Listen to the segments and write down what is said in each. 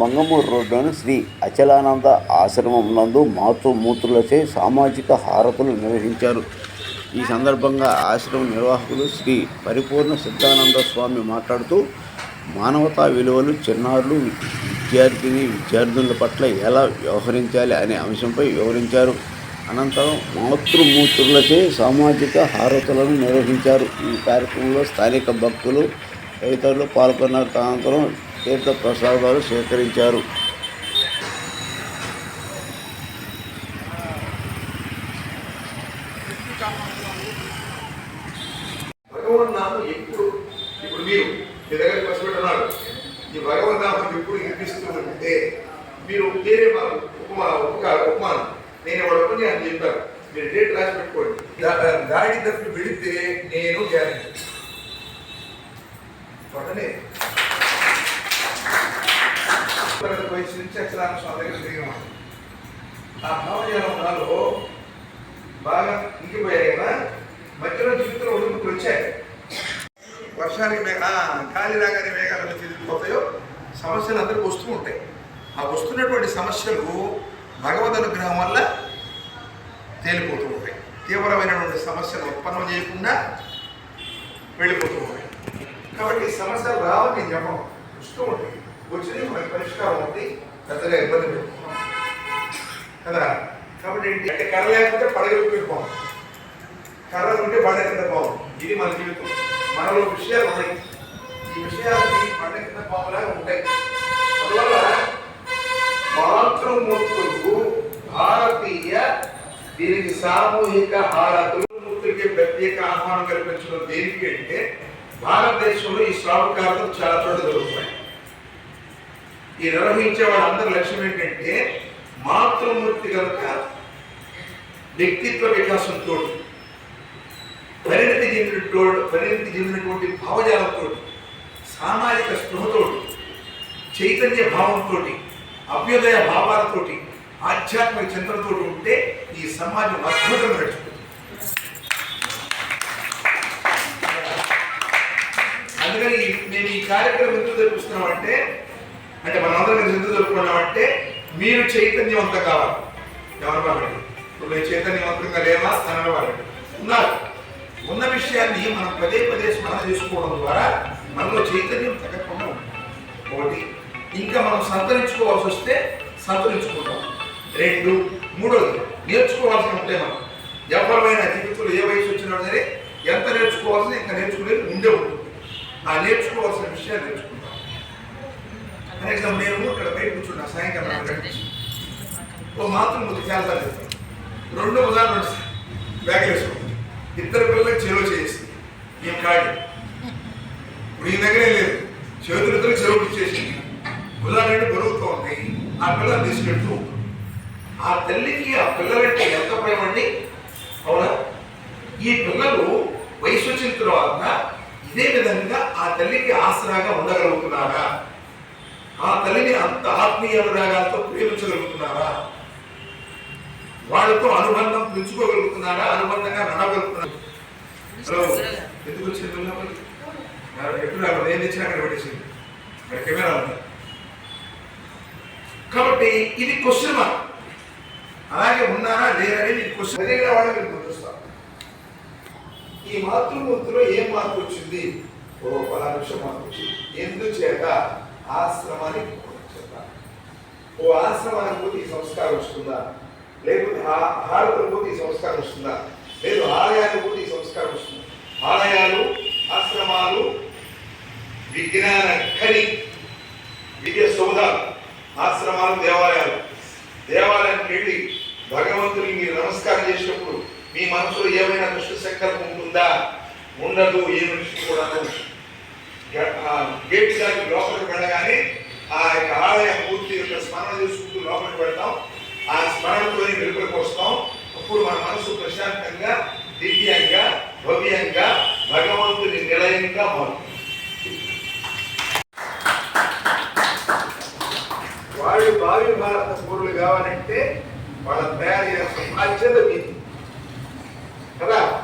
మంగమూరు రోడ్డులోని శ్రీ అచలానంద ఆశ్రమం నందు మాతృమూర్తులచే సామాజిక హారతులు నిర్వహించారు. ఈ సందర్భంగా ఆశ్రమం నిర్వాహకులు శ్రీ పరిపూర్ణ సిద్ధానంద స్వామి మాట్లాడుతూ మానవతా విలువలు చిన్నారులు విద్యార్థిని విద్యార్థుల పట్ల ఎలా వ్యవహరించాలి అనే అంశంపై వివరించారు. అనంతరం మాతృమూర్తులచే సామాజిక హారతులను నిర్వహించారు. ఈ కార్యక్రమంలో స్థానిక భక్తులు తదితరులు పాల్గొన్న అనంతరం తీర్థ ప్రసాదాలు సేకరించారు. భగవన్ నామం ఎప్పుడు ఇప్పుడు మీరు మీ దగ్గర పసిపెట్టున్నాడు ఈ భగవన్ నామం ఎప్పుడు వినిపిస్తూ ఉంటే మీరు వేరే మా ఉపమా ఉపక ఉపమానం. నేను వాడు ఉపన్యాసం చెప్పాను. మీరు డేట్ రాసి పెట్టుకోండి. దా- దాడి తప్పి వెళితే నేను గ్యారెంటీ వెంటనే తరగతి వయసు నుంచి అక్షరాన్ని స్వామి దగ్గర ఆ భావజాలం నాలో బాగా ఇంకిపోయాయి కదా? మధ్యలో జీవితంలో ఒడుగులు వచ్చాయి. వర్షానికి మేఘ గాలి రాగానే మేఘాలు తిరిగిపోతాయో సమస్యలు అందరికీ వస్తూ ఉంటాయి. ఆ వస్తున్నటువంటి సమస్యలు భగవద్ అనుగ్రహం వల్ల తేలిపోతూ ఉంటాయి. తీవ్రమైనటువంటి సమస్యలు ఉత్పన్నం చేయకుండా వెళ్ళిపోతూ ఉంటాయి. కాబట్టి ఈ సమస్యలు రావని జపం వస్తూ ఉంటాయి. వచ్చినవి మనకి పరిష్కారం ఉంది. పెద్దగా ఇబ్బంది పెట్టుకున్నాం కదా? కాబట్టి ఏంటి? అంటే కర్ర లేకపోతే పడగలు పెట్టుకోం కర్ర ఉంటే బండ కింద పోవం ఇది మన జీవితం. మనలో విషయాలు ఉన్నాయి. ఈ విషయాలు బండ కింద పోవలాగా ఉంటాయి. అందువల్ల మాతృమూర్తులకు భారతీయ దీనికి సామూహిక హారతులమూర్తులకి ప్రత్యేక ఆహ్వానం కల్పించడం దేనికి అంటే భారతదేశంలో ఈ శ్రావకాలతో చాలా చోట్ల జరుగుతున్నాయి. ఈ నిర్వహించే వాళ్ళందరి లక్ష్యం ఏంటంటే మాతృమూర్తి కనుక వ్యక్తిత్వ వికాసంతో పరిణితి చెందినతో పరిణితి చెందినటువంటి భావజాలంతో సామాజిక స్పృహతో చైతన్య భావంతో అభ్యుదయ భావాలతోటి ఆధ్యాత్మిక చింతనతో ఉంటే ఈ సమాజం అద్భుతంగా నడుచుకుంటుంది. అందుకని నేను మేము ఈ కార్యక్రమం ఎందుకు జరుపుతున్నామంటే అంటే మనందరం కలిసి ఎందుకు జరుపుకున్నామంటే మీరు చైతన్యవంతం కావాలి. ఎవరు కాబట్టి ఇప్పుడు మేము చైతన్యవంతంగా లేవా? అని వాళ్ళు ఉన్నారు. ఉన్న విషయాన్ని మనం పదే పదే స్మరణ చేసుకోవడం ద్వారా మనలో చైతన్యం తగ్గకుండా ఉంటుంది. ఒకటి ఇంకా మనం సంతరించుకోవాల్సి వస్తే సంతరించుకుంటాం. రెండు మూడోది నేర్చుకోవాల్సి ఉంటే మనం ఎవరైనా జీవితంలో ఏ వయసు వచ్చినా సరే ఎంత నేర్చుకోవాల్సిన ఇంకా నేర్చుకునేది ఉండే ఉంటుంది. ఆ నేర్చుకోవాల్సిన విషయాలు నేర్చుకుంటాం. ఎగ్జాంపుల్ నేను ఇక్కడ బయట కూర్చున్నా సాయంకాలం. ఓ మాతృమూర్తి చాలా చెప్తాను రెండో ఉదాహరణ బ్యాగ్ వేసుకోండి. ఇద్దరు పిల్లలకి చెరువు చేసి ఈ కాడి. ఇప్పుడు ఈ దగ్గరే లేదు. చేతులతో చెరువు ఇచ్చేసింది. ఉదాహరణ బరువుతో ఉన్నాయి ఆ పిల్లలు తీసుకెళ్తూ ఆ తల్లికి ఆ పిల్లలంటే ఎంత ప్రేమ అండి? అవునా? ఈ పిల్లలు వయసు వచ్చిన తర్వాత ఇదే విధంగా ఆ తల్లికి ఆసరాగా ఉండగలుగుతున్నారా? ఆ తల్లిని అంత ఆత్మీయ అనురాగాలతో ప్రేమించగలుగుతున్నారా? వాళ్ళతో అనుబంధం పెంచుకోగలుగుతున్నారా? అనుబంధంగా నడవగలుగుతున్నారా? హలో ఎందుకు వచ్చింది ఎప్పుడు రాలేదు ఏం తెచ్చినా అక్కడ పెట్టేసింది. అక్కడ కెమెరా ఉంది. కాబట్టి ఇది క్వశ్చన్ మార్క్ అలాగే ఉన్నారా లేరని నేను క్వశ్చన్ ఎదిగిన వాళ్ళని మీరు గుర్తిస్తాను ఈ మాతృమూర్తిలో ఏం మార్పు వచ్చింది? ఓ పలా విషయం మార్పు వచ్చింది. ఎందుచేత? ఆశ్రమానికి చెప్తాను ఓ ఆశ్రమానికి పోతే ఈ సంస్కారం వస్తుందా? లేకపోతే హారతులకు పోతే ఈ సంస్కారం వస్తుందా? లేదు ఆలయానికి పోతే ఈ సంస్కారం వస్తుందా? ఆలయాలు ఆశ్రమాలు విజ్ఞాన ఖని విద్య సౌధాలు ఆశ్రమాలు దేవాలయాలు. దేవాలయానికి వెళ్ళి భగవంతుని మీరు నమస్కారం చేసినప్పుడు మీ మనసులో ఏమైనా దుష్ట సంకల్పం ఉంటుందా? ఉండదు ఏ మనిషి కూడా గేట్ దాటి లోపలికి వెళ్ళగానే ఆ యొక్క ఆలయ పూర్తి యొక్క స్మరణ చేసుకుంటూ లోపలికి వెళ్తాం. ఆ స్మరణతోనే వెలుపలికి వస్తాం. అప్పుడు మన మనసు ప్రశాంతంగా దివ్యంగా భవ్యంగా భగవంతుని నిలయంగా మారుతుంది. వాళ్ళు భావి భారత పౌరులు కావాలంటే వాళ్ళ తయారు చేసిన బాధ్యత మీది. కదా?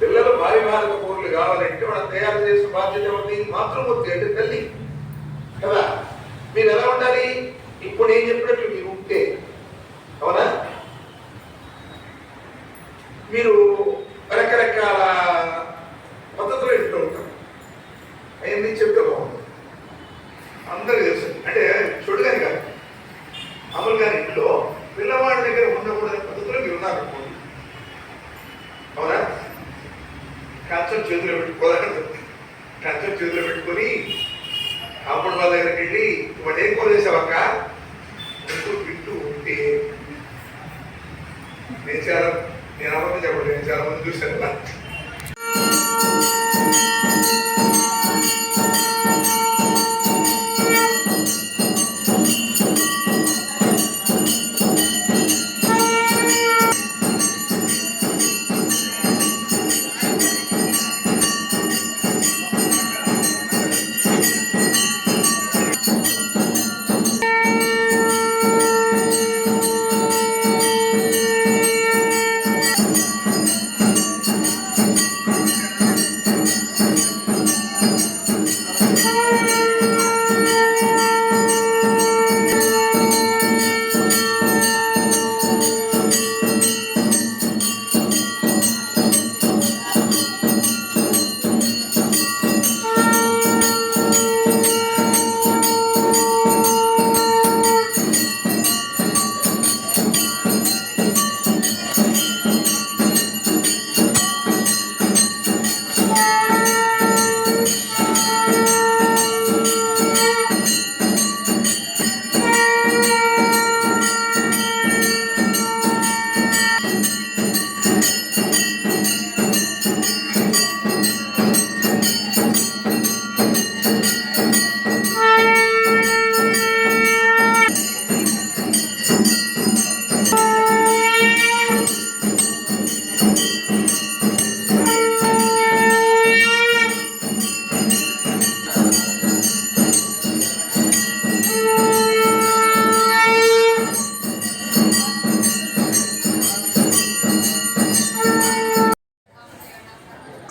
పిల్లలు భారీ భారత పౌరులు కావాలంటే మనం తయారు చేసిన బాధ్యత ఎవరిది మాతృమూర్తి అంటే తల్లి. కదా? మీరు ఎలా ఉండాలి? ఇప్పుడు ఏం చెప్పినట్టు మీరు ఉంటే అవునా మీరు రకరకాల పద్ధతులు ఇంట్లో ఉంటారు అవన్నీ చెప్తే బాగుంటుంది అందరికీ తెలుసు అంటే చూడగాని కాదు అమలు గారి ఇంట్లో పిల్లవాడి దగ్గర ఉండకూడని పద్ధతిలో మీరు ఉన్నారు అనుకోండి అవునా కంచం చేతిలో పెట్టుకోవాలి. కంచం చేతిలో పెట్టుకొని అప్పుడు వాళ్ళ దగ్గరికి వెళ్ళి వాడు ఏం కూర ముందు తింటూ ఉంటే నేను చాలా నేను అమ్మ చెప్పండి నేను చాలా మంది చూశాను.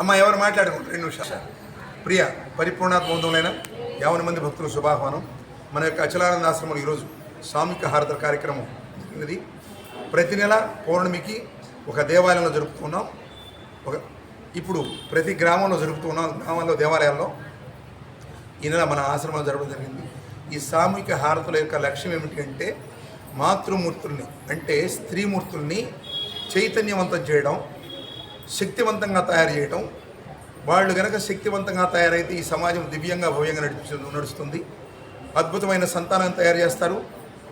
అమ్మ ఎవరు మాట్లాడుకుంటారు? రెండు నిమిషాలు. ప్రియ పరిపూర్ణాత్మవంతమైన యావన మంది భక్తుల శుభాహ్వానం. మన యొక్క అచలానంద ఆశ్రమంలో ఈరోజు సామూహిక హారత కార్యక్రమం జరిగినది. ప్రతి నెల పౌర్ణమికి ఒక దేవాలయంలో జరుపుతున్నాం ఒక ఇప్పుడు ప్రతి గ్రామంలో జరుపుతున్నాం గ్రామంలో దేవాలయాల్లో. ఈ నెల మన ఆశ్రమంలో జరపడం జరిగింది. ఈ సామూహిక హారతుల యొక్క లక్ష్యం ఏమిటి అంటే మాతృమూర్తుల్ని అంటే స్త్రీమూర్తుల్ని చైతన్యవంతం చేయడం శక్తివంతంగా తయారు చేయడం వాళ్ళు కనుక శక్తివంతంగా తయారైతే ఈ సమాజం దివ్యంగా భవ్యంగా నడిపి నడుస్తుంది. అద్భుతమైన సంతానం తయారు చేస్తారు.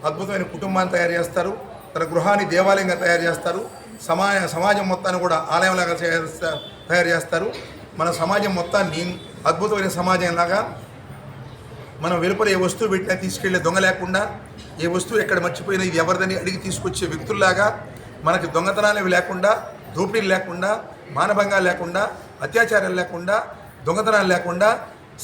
అద్భుతమైన కుటుంబాన్ని తయారు చేస్తారు. తన గృహాన్ని దేవాలయంగా తయారు చేస్తారు. సమా సమాజం మొత్తాన్ని కూడా ఆలయంలాగా తయారు- తయారు చేస్తారు. మన సమాజం మొత్తాన్ని అద్భుతమైన సమాజంలాగా మనం వెలుపల ఏ వస్తువు పెట్టినా తీసుకెళ్ళే దొంగ లేకుండా ఏ వస్తువు ఎక్కడ మర్చిపోయినా ఇది ఎవరిదని అడిగి తీసుకొచ్చే వ్యక్తుల్లాగా మనకి దొంగతనాలు లేకుండా దోపిడీలు లేకుండా మానభంగాలు లేకుండా అత్యాచారాలు లేకుండా దొంగతనాలు లేకుండా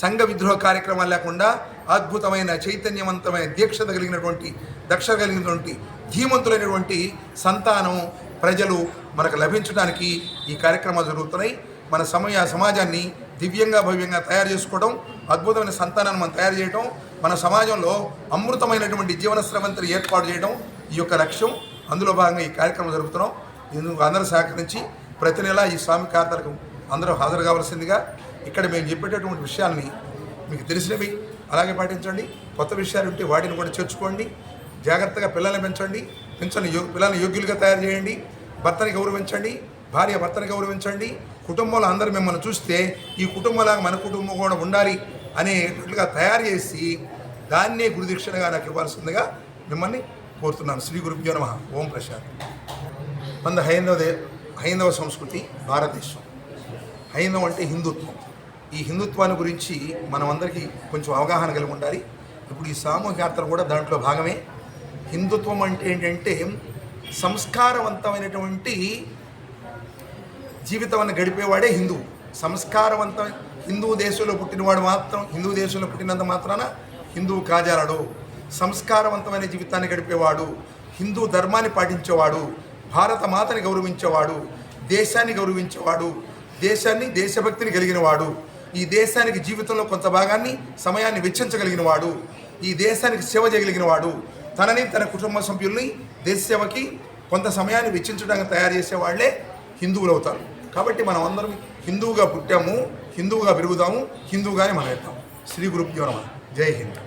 సంఘ విద్రోహ కార్యక్రమాలు లేకుండా అద్భుతమైన చైతన్యవంతమైన దీక్షత కలిగినటువంటి దక్షత కలిగినటువంటి ధీమంతులైనటువంటి సంతానం ప్రజలు మనకు లభించడానికి ఈ కార్యక్రమాలు జరుగుతున్నాయి. మన సమయ సమాజాన్ని దివ్యంగా భవ్యంగా తయారు చేసుకోవడం అద్భుతమైన సంతానాన్ని మనం తయారు చేయడం మన సమాజంలో అమృతమైనటువంటి జీవన స్రవంతిని ఏర్పాటు చేయడం ఈ యొక్క లక్ష్యం. అందులో భాగంగా ఈ కార్యక్రమం జరుపుతున్నాం. ఇందుకు అందరూ సహకరించి ప్రతి నెల ఈ స్వామి కార్తలకు అందరూ హాజరు కావాల్సిందిగా ఇక్కడ మేము చెప్పేటటువంటి విషయాల్ని మీకు తెలిసినవి అలాగే పాటించండి. కొత్త విషయాలు ఉంటే వాటిని కూడా చేర్చుకోండి. జాగ్రత్తగా పిల్లల్ని పెంచండి. పెంచండి యో పిల్లల్ని యోగ్యులుగా తయారు చేయండి. భర్తని గౌరవించండి. భార్య భర్తని గౌరవించండి. కుటుంబంలో అందరూ మిమ్మల్ని చూస్తే ఈ కుటుంబంలాగా మన కుటుంబం కూడా ఉండాలి అనేటట్లుగా తయారు చేసి దాన్నే గురుదీక్షణగా నాకు ఇవ్వాల్సిందిగా మిమ్మల్ని కోరుతున్నాను. శ్రీ గురుభ్యో నమ. ఓం ప్రశాంత్. మంద హైందవ దే హైందవ సంస్కృతి భారతదేశం. హైందవం అంటే హిందుత్వం. ఈ హిందుత్వాన్ని గురించి మనం అందరికీ కొంచెం అవగాహన కలిగి ఉండాలి. ఇప్పుడు ఈ సామూహిక యాత్ర కూడా దాంట్లో భాగమే. హిందుత్వం అంటే ఏంటంటే సంస్కారవంతమైనటువంటి జీవితాన్ని గడిపేవాడే హిందువు. సంస్కారవంతం హిందూ దేశంలో పుట్టినవాడు మాత్రం హిందూ దేశంలో పుట్టినంత మాత్రాన హిందువు కాజాలడు. సంస్కారవంతమైన జీవితాన్ని గడిపేవాడు హిందూ ధర్మాన్ని పాటించేవాడు భారత మాతని గౌరవించేవాడు దేశాన్ని గౌరవించేవాడు దేశాన్ని దేశభక్తిని కలిగినవాడు ఈ దేశానికి జీవితంలో కొంత భాగాన్ని సమయాన్ని వెచ్చించగలిగిన వాడు. ఈ దేశానికి సేవ చేయగలిగిన వాడు. తనని తన కుటుంబ సభ్యుల్ని దేశ సేవకి కొంత సమయాన్ని వెచ్చించడానికి తయారు చేసే వాళ్ళే హిందువులు అవుతారు కాబట్టి మనం అందరం హిందువుగా పుట్టాము హిందువుగా పెరుగుదాము హిందువుగానే మనం వెళ్తాం శ్రీ గురుభ్యో నమ. జై హింద్.